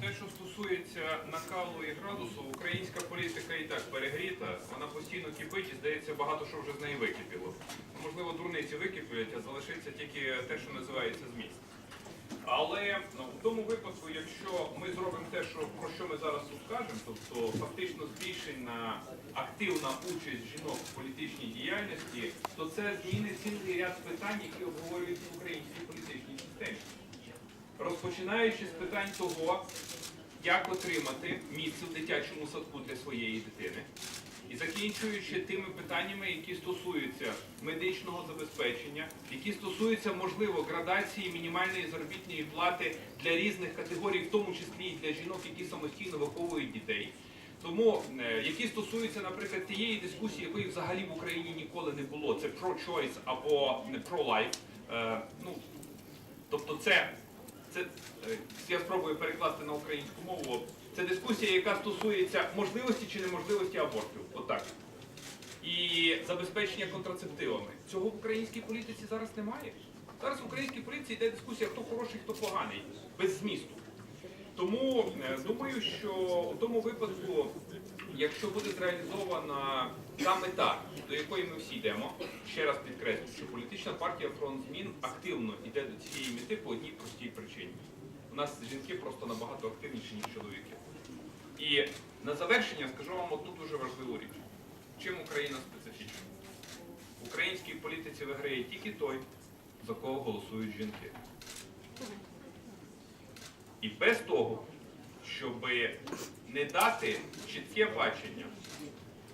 Те, що стосується накалу і градусу, українська політика і так перегріта, вона постійно кипить і здається, багато що вже з неї википіло. Можливо, дурниці википлять, а залишиться тільки те, що називається зміст. Але ну, в тому випадку, якщо ми зробимо те, що, про що ми зараз тут скажемо, тобто фактично збільшена активна участь жінок в політичній діяльності, то це змінить цілий ряд питань, які обговорюються в українській політичній системі. Розпочинаючи з питань того, як отримати місце в дитячому садку для своєї дитини, і закінчуючи тими питаннями, які стосуються медичного забезпечення, які стосуються, можливо, градації мінімальної заробітної плати для різних категорій, в тому числі і для жінок, які самостійно виховують дітей. Тому, е, які стосуються, наприклад, тієї дискусії, якої взагалі в Україні ніколи не було, це pro-choice або не pro-life. Е, ну, тобто це це е, я спробую перекласти на українську мову. Це дискусія, яка стосується можливості чи неможливості абортів. Отак. І забезпечення контрацептивами. Цього в українській політиці зараз немає. Зараз в українській політиці йде дискусія, хто хороший, хто поганий, без змісту. Тому е, думаю, що у тому випадку, якщо буде зреалізована та мета, до якої ми всі йдемо, ще раз підкреслю, що політична партія фронт змін активно йде до цієї мети по одній простій причині. У нас жінки просто набагато активніші, ніж чоловіки. І на завершення скажу вам одну дуже важливу річ. Чим Україна специфічна? В українській політиці виграє тільки той, за кого голосують жінки. І без того, щоб не дати чітке бачення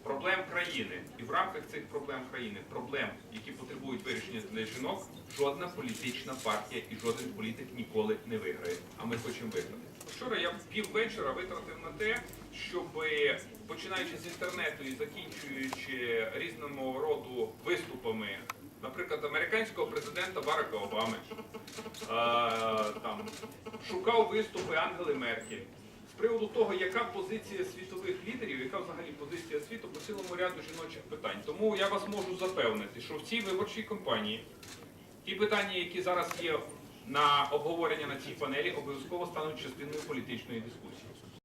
проблем країни і в рамках цих проблем країни, проблем, які потребують вирішення для жінок, жодна політична партія і жоден політик ніколи не виграє. А ми хочемо виграти. Вчора я пів вечора витратив на те, щоб починаючи з інтернету і закінчуючи різному роду виступами, наприклад, американського президента Барака Обами, шукав виступи Ангели Меркель. З приводу того, яка позиція світових лідерів, яка взагалі позиція світу по цілому ряду жіночих питань. Тому я вас можу запевнити, що в цій виборчій кампанії ті питання, які зараз є на обговорення на цій панелі, обов'язково стануть частиною політичної дискусії.